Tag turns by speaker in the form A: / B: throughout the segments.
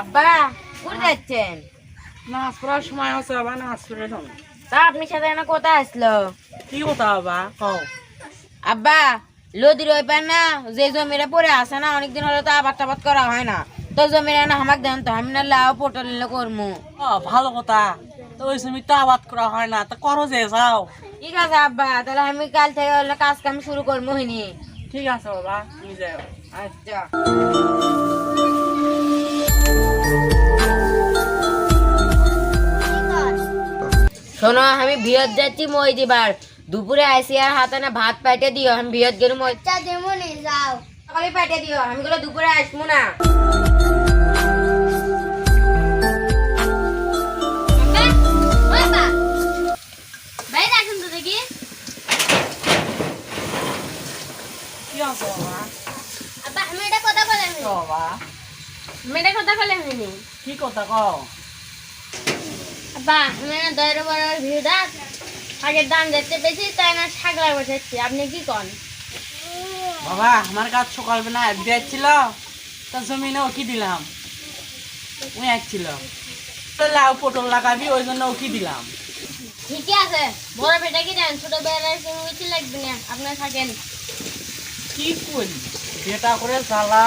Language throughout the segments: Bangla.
A: আব্বা কোথায় যাচ্ছেন?
B: নাচ পড়ার সময় হচ্ছে বাবা নাচ পড়ে
A: তা আপনি সাথে না কোথায় আসলো?
B: কি কথা বাবা কও।
A: আব্বা লদির ওই পার না যে জমিটা পড়ে আছে না অনেকদিন হলো তো টাবাদ করা হয় না। তো না আমাকে দেন তো আমি না পটল নিলে
B: ও ভালো কথা। তো ওই সময় তো আবাদ করা হয় না তো করো যে যাও।
A: ঠিক আছে আব্বা তাহলে আমি কাল থেকে কাজ কাম শুরু করব হিনি।
B: ঠিক আছে বাবা তুমি যাও
A: আচ্ছা শোনো আমি বিয়ত যাচ্ছি মই দিবার। দুপুরে আইসি আর হাতে না ভাত পাইটে দিও আমি বিয়ত গেলু মই।
C: চা দেমনে যাও।
A: সকালে পাইটে দিও আমি গুলো দুপুরে আসব না।
C: মেয়েটা কথা বলে হয়নি।
B: কি কথা কও?
C: আব্বা আমি না দয়ের বড় ভিড়টা শাকের দাম দেখতে পেয়েছি তাই না লাগবে বসেছি। আপনি কি কন?
B: বাবা আমার কাজ সকালবেলা বিয়ে ছিল তো জমিনে ওকি দিলাম। ওই ছিল। লাউ পটল লাগাবি ওই জন্য ওকি দিলাম।
C: ঠিকই আছে। বড় বেটা কি দেন ছোট বেড়ার সঙ্গে লাগবে না আপনার থাকেন।
B: কি করি? বেটা করে জ্বালা।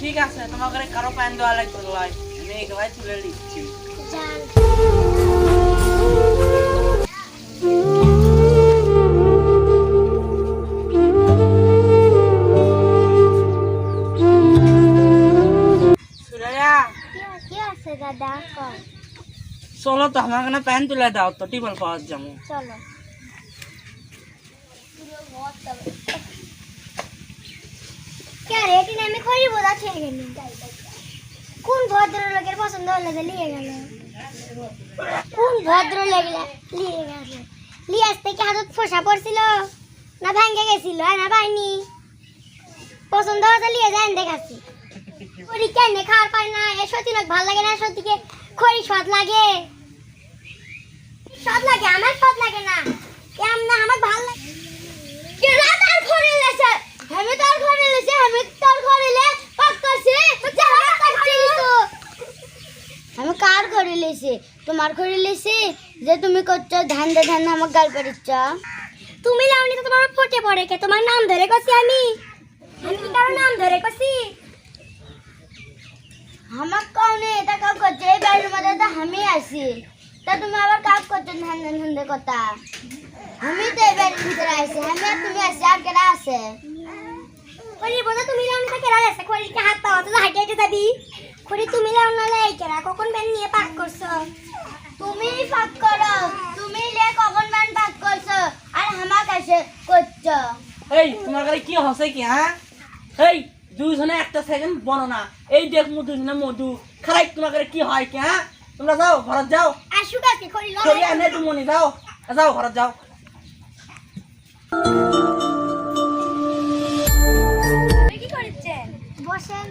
B: ঠিক আছে, তোমাকে কারও প্যান্ট দেওয়া লাগবে লাই আমি এগুলাই তুলে দিচ্ছি। চলো তো, আমার এখানে প্যান্ট তুলে দাও, তো টিবল পাওয়ার যাব
C: চলো। পছন্দ হলে যে দেখাচ্ছি। খড়ি কেন খাওয়ার পায় না, এ সত্যি লোক ভালো লাগে না? সত্যিকে খড়ি স্বাদ লাগে? স্বাদ লাগে, আমার স্বাদ লাগে না। কেমন না আমার ভালো লাগে কে রাত আর ঘরে লেছে আমি তোর ঘরে লেছে আমি কার ঘরে লেছে? তোমার ঘরে লেছে? যে তুমি করছ ধান দে ধান আমার গাল পড়িচ্ছ। তুমি লাউনি তো তোমার পটে পড়ে কে? তোমার নাম ধরে কছি আমি। আমি কি কারও নাম ধরে কছি? আমার কওনে এটা কাউ করছে এই বাড়ির মধ্যে তো আমি আছি। তা তুমি আবার কাজ করছ ধান ধান ধান কথা? আমি তো এই বাড়ির ভিতরে আছি আমি আর তুমি আছি আর কেরা আছে? খড়ি বোঝা তুমি লাউন তা কেরা আছে খড়ি কি হাত পাওয়া তো হাঁটে হাঁটে যাবি। খড়ি তুমি লাউন না লাই কেরা কখন ব্যান নিয়ে পাক করছ? তুমি পাক করো তুমি লে কখন ব্যান পাক করছ? আর আমার কাছে করছ।
B: এই তোমার কাছে কি হসে কি হ্যাঁ? এই দুইজনে একটা সেকেন্ড বলো না। এই দেখ মধু দুইজনে মধু খারাই তোমার কাছে কি হয় কি হ্যাঁ? তোমরা যাও ঘরত যাও।
C: আর সুখ আছে খড়ি
B: চলি আনে তুমি যাও। যাও ঘরত যাও।
C: বসেন।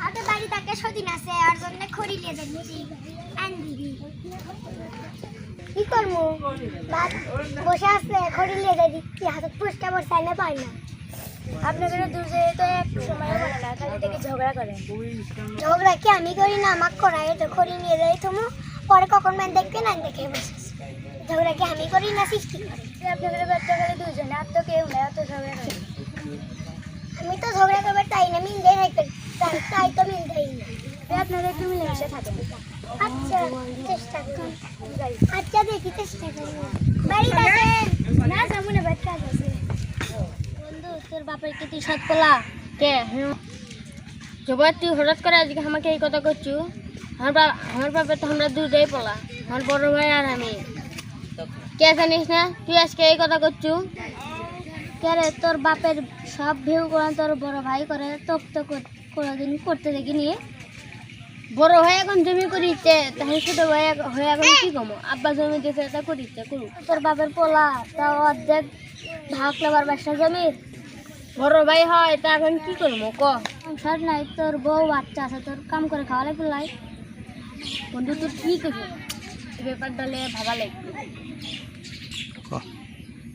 C: আমাদের বাড়ি তাকে সদিন আছে আর জন্য খড়ি নিয়ে দিবি। কি করব? বাদ বসে আছে খড়ি নিয়ে যাই দিচ্ছি হাতত পুষ্টা বসে আনে পাই না। আপনাদের দূর যেতে তো এক সময় বলে না খালি থেকে ঝগড়া করেন? ঝগড়া কি আমি করি না? আমাকে করাই তো খড়ি নিয়ে যাই তুমি পরে কখন ম্যান দেখবে না দেখে বসে ঝগড়া কি আমি করি না সৃষ্টি করি? আপনাদের বাচ্চা গেলে দুজনে আর তো কেউ নেই অত ঝগড়া করে আমি তো ঝগড়া করবে তাই না? মিল দেয় নাই তাই তো মিল দেয় না। আপনারা একটু মিলেমিশে থাকেন। আচ্ছা চেষ্টা করুন আচ্ছা দেখি চেষ্টা করুন বাড়ি আছেন? না যাব না আছে। বন্ধু তোর বাপের কি তুই সৎ পেলা কে? জবার তুই হঠাৎ করে আজকে আমাকে এই কথা করছু? আমার বাবা আমার বাপের তো আমরা দুটাই পলা। আমার বড় ভাই আর আমি। কে জানিস না? তুই আজকে এই কথা করছু? কে রে তোর বাপের সব ভিউ করে তোর বড় ভাই করে তোপ তো কর
D: কোনোদিন করতে দেখিনি। বড় হয়ে এখন জমি করিতে তাহলে ছোট ভাই হয়ে এখন কি কমো আব্বা জমি দিতে তা করিতে করুক। তোর বাপের পোলা তাও অর্ধেক ভাগ লেবার বাসা জমির। বড় ভাই হয় তা এখন কি করব ক? সংসার নাই তোর বউ বাচ্চা আছে তোর কাম করে খাওয়া লাগবে লাই বন্ধু তোর কি করব? ব্যাপারটা ভাবা লাগবে।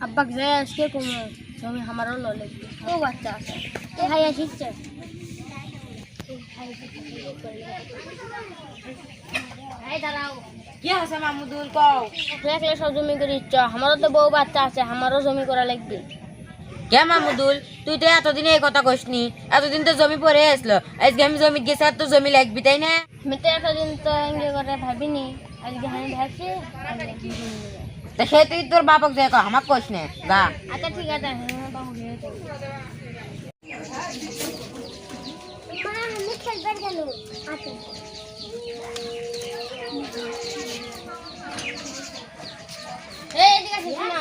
D: আব্বাক যাই আজকে কমো ভাই দাঁড়াও।
A: কি আছে কও?
D: দেখলে সব জমি করে ইচ্ছা আমারও তো বউ বাচ্চা আছে আমারও জমি করা লাগবে।
A: কে মামুদুল? তুই তো এতদিন এই কথা কইসনি এতদিন তো জমি পড়ে আসলো। আজকে আমি জমি গেছে আর তো জমি লাগবি তাই না?
D: আমি তো এতদিন তো এঙ্গে করে ভাবিনি। আজকে আমি ভাবছি।
A: তা সে তুই তোর বাপক যাই কো আমাক কইস না গা
D: আচ্ছা ঠিক আছে হ্যাঁ বাবু খেলবেন গেল আচ্ছা এই এদিকে আসিস না।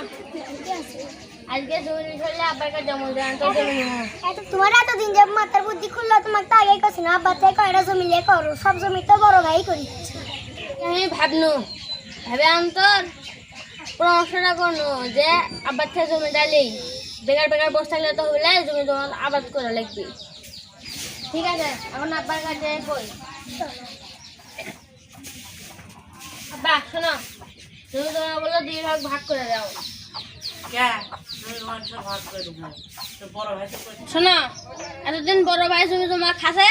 D: আজকে জমি করলে আব্বার কাছে জমা দেন তো জমি নেব।
C: এত তোমার এতদিন যে মাথার বুদ্ধি খুললো তোমার তো আগেই করছি না আব্বা থেকে কয়টা জমি লিয়ে করো সব জমি তো বড় ভাই করি
D: আমি ভাবনু ভাবে অন্তর পরামর্শটা করনু যে আবার থেকে জমি ডালি। বেকার বেকার বসে থাকলে তো হইলে জমি তোমার আবাদ করে লাগবে। ঠিক আছে এখন আব্বার কাছে কই? আব্বা শোনো তুমি তোমার বলো দুই ভাগ ভাগ করে দাও। শোনো এতদিন বড় ভাই জমি তোমার খাসে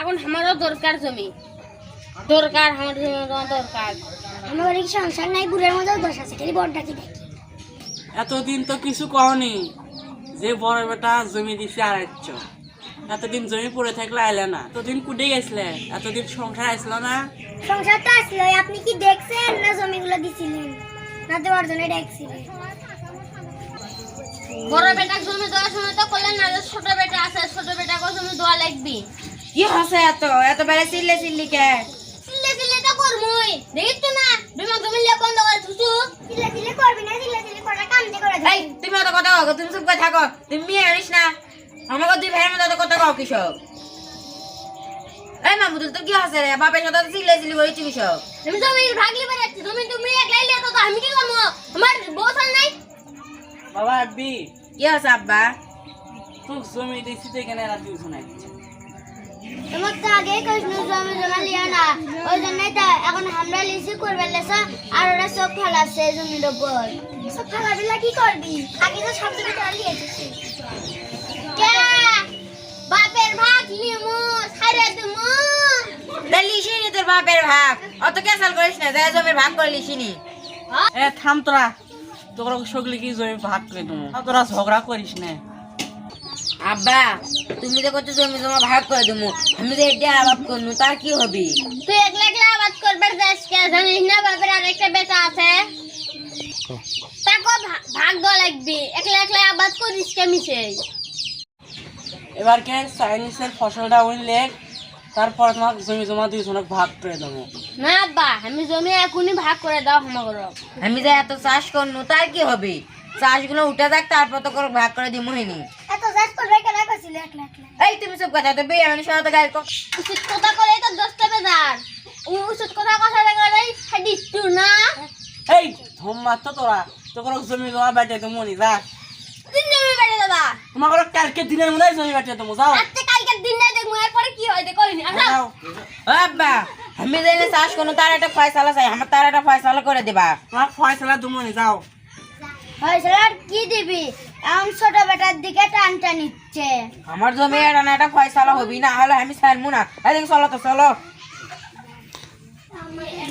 D: এখন আমারও দরকার জমি। দরকার আমার জমি তোমার দরকার।
C: আমার বাড়ি সংসার নাই বুড়ের মধ্যেও দোষ আছে খালি বড়টা কি দেখি।
B: এতদিন তো কিছু কহনি যে বড় বেটা জমি দিছে আড়াইছ এতদিন জমি পড়ে থাকলে আইলে না। এতদিন কুটে গেছিলে এতদিন সংসার আসলো না?
C: সংসার তো আসলো আপনি কি দেখছেন না জমিগুলো দিছিলেন? না তো অর্জনে দেখছিলেন
D: বড় বেটা জমি দেওয়ার সময় তো করলেন না যে ছোট বেটা আছে ছোট বেটাকে জমি দেওয়া লাগবে।
A: কি হসে এত? এত বেড়ে চিল্লে চিল্লি কে?
D: চিল্লে চিল্লে তো করমুই। দেখিস তো না বিমা জমি লিয়ে বন্ধ করে থুসু
C: দিলে দিলে করবি না করা কাম করে
A: এই তুমি অত কথা কও তুমি চুপ করে থাকো তুমি মেয়ে আনিস না। আমাকে দুই ভাইয়ের মধ্যে অত কথা কও কিসব? এই মামুদুল তো কি হসে রে? বাপের সাথে তো চিল্লে চিল্লি করেছি কিসব?
D: আমি জমি ভাগলি জমি তুমি একলাই লিয়ে তো আমি কি করব? আমার বউ নাই?
B: বাবা আব্বি।
A: কি হসে আব্বা?
B: তুই জমি দিছি তো এখানে রাত দিউছ না
C: তোমার তো আগে কৃষ্ণ জমি জমা লিয়া না। ওই জন্যই তো এখন আমরা লিসি করবে লেসা আর ওরা সব ফেলাচ্ছে জমির ওপর। সব ফেলাবিলা কি করবি? আগে তো সব জমি তোরা লিয়েছিস
D: কে? বাপের ভাগ নিমু ছাইরে দিমু।
A: তা লিসিনি তোর বাপের ভাগ। অত ক্যাসাল করিস না যাই জমির ভাগ করে লিসিনি।
B: এ থাম তোরা। তোরা সকলে কি জমি ভাগ করে দেবো? তোরা ঝগড়া করিস না।
A: আব্বা তুমি তো কত জমি জমা ভাগ করে দেবো আমি তো এটা আবাদ করব তার কি হবে?
D: তুই একলা একলা আবাদ করবার যাস কে? জানিস না বাপের আরেকটা বেটা আছে? তাকে ভাগ দেওয়া লাগবে। একলা একলা আবাদ করিস কে মিশে
B: এবার কে? চাইনিজের ফসলটা উইনলে তারপর তোমার জমি জমা দুইজনক ভাগ করে দেবো।
D: না আব্বা আমি জমি এখনই ভাগ করে দাও আমাকে
A: আমি যে এত চাষ করব তার কি হবে? চাষগুলো উঠে যাক তারপর তো করে ভাগ করে
C: চাষ করবে কেন একলা একলা।
A: এই তুমি সব কথা তো বেয়ে আমি সাথে গাড়ি
D: উচিত কথা করে তো দশটা বেজার। উচিত কথা কথা করে দিস না।
B: এই ধম মাত্র তোরা? তোর জমি জমা বেটে তো মনি যা।
D: দিন জমি বেড়ে দাদা
B: তোমার কালকে দিনের মধ্যে জমি বেটে দেবো যাও।
D: আজকে কালকের দিন নাই দেখব এরপরে কি হয় করিনি আচ্ছা
B: যাও।
A: আব্বা আমি যে চাষ করব তার একটা ফয়সালা চাই আমার তার একটা ফয়সালা করে দিবা।
B: তোমার ফয়সলা দুমনি যাও।
C: আর কি দিবি? এখন ছোট বেটার দিকে টানটা নিচ্ছে।
A: আমার জমি এটা না এটা ফয়সালা হবি, না হলে আমি ছাড়বো না। এদিকে চলো তো, চলো।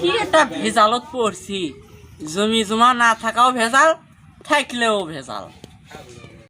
B: কি একটা ভেজালত পড়ছি। জমি জমা না থাকাও ভেজাল, থাকলেও ভেজাল।